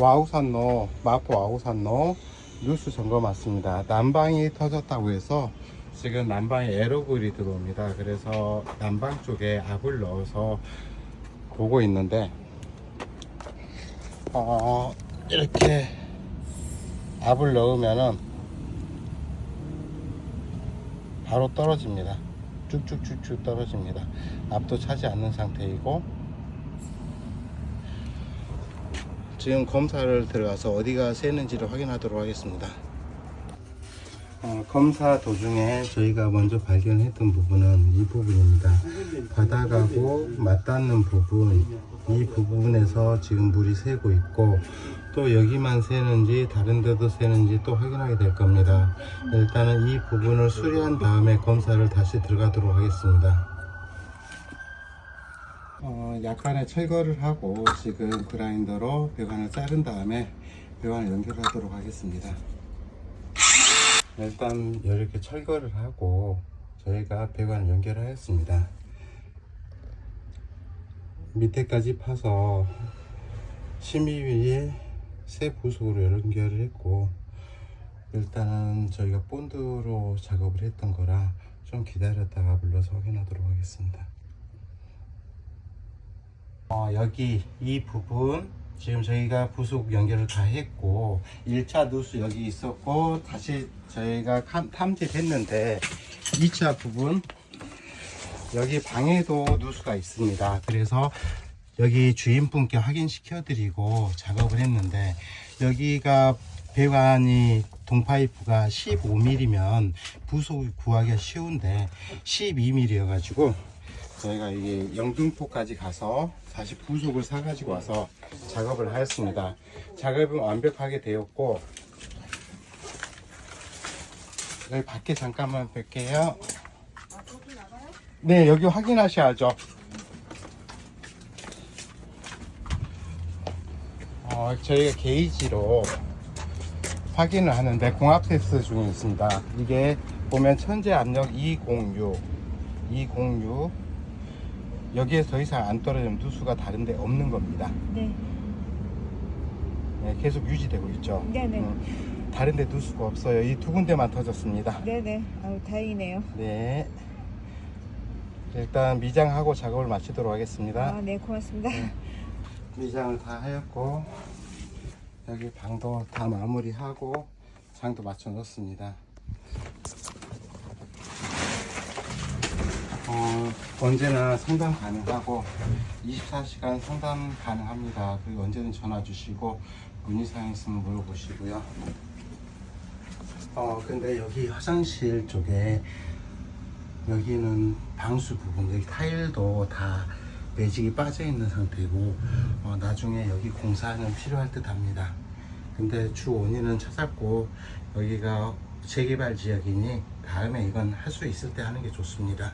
와우산로, 마포 와우산로 뉴스 점검 왔습니다. 난방이 터졌다고 해서 지금 난방에 에러글이 들어옵니다. 그래서 난방 쪽에 압을 넣어서 보고 있는데, 어, 이렇게 압을 넣으면은 바로 떨어집니다. 쭉쭉쭉쭉 떨어집니다. 압도 차지 않는 상태이고 지금 검사를 들어가서 어디가 새는지를 확인하도록 하겠습니다. 어, 검사 도중에 저희가 먼저 발견했던 부분은 이 부분입니다. 바닥하고 맞닿는 부분, 이 부분에서 지금 물이 새고 있고 또 여기만 새는지 다른 데도 새는지 또 확인하게 될 겁니다. 일단은 이 부분을 수리한 다음에 검사를 다시 들어가도록 하겠습니다. 어, 약간의 철거를 하고 지금 그라인더로 배관을 자른 다음에 배관을 연결하도록 하겠습니다. 일단 이렇게 철거를 하고 저희가 배관을 연결하였습니다. 밑에까지 파서 심의 위에 새 부속으로 연결을 했고 일단은 저희가 본드로 작업을 했던 거라 좀 기다렸다가 불러서 확인하도록 하겠습니다. 어, 여기 이 부분 지금 저희가 부속 연결을 다 했고 1차 누수 여기 있었고 다시 저희가 탐- 탐지했는데 2차 부분 여기 방에도 누수가 있습니다. 그래서 여기 주인분께 확인시켜 드리고 작업을 했는데 여기가 배관이 동파이프가 15mm면 부속을 구하기가 쉬운데 12mm여 가지고 저희가 이게 영등포까지 가서 다시 부속을 사가지고 와서 작업을 하였습니다. 작업은 완벽하게 되었고 여기 밖에 잠깐만 뵐게요. 네, 여기 확인하셔야죠. 어, 저희가 게이지로 확인을 하는데 공합 테스트 중에 있습니다. 이게 보면 천재 압력 206, 206 여기에 더 이상 안 떨어지면 누수가 다른데 없는 겁니다. 네. 네, 계속 유지되고 있죠. 네네. 음, 다른데 누수가 없어요. 이 두 군데만 터졌습니다. 네네. 아우 다행이네요. 네. 일단 미장하고 작업을 마치도록 하겠습니다. 아, 네, 고맙습니다. 미장을 다 하였고 여기 방도 다 마무리하고 장도 맞춰 놓습니다. 어, 언제나 상담 가능하고 24시간 상담 가능합니다. 그리고 언제든 전화 주시고 문의사항 있으면 물어보시고요. 어, 근데 여기 화장실 쪽에 여기는 방수 부분, 여기 타일도 다 매직이 빠져 있는 상태고 어, 나중에 여기 공사는 필요할 듯 합니다. 근데 주 원인은 찾았고 여기가 재개발 지역이니 다음에 이건 할 수 있을 때 하는 게 좋습니다.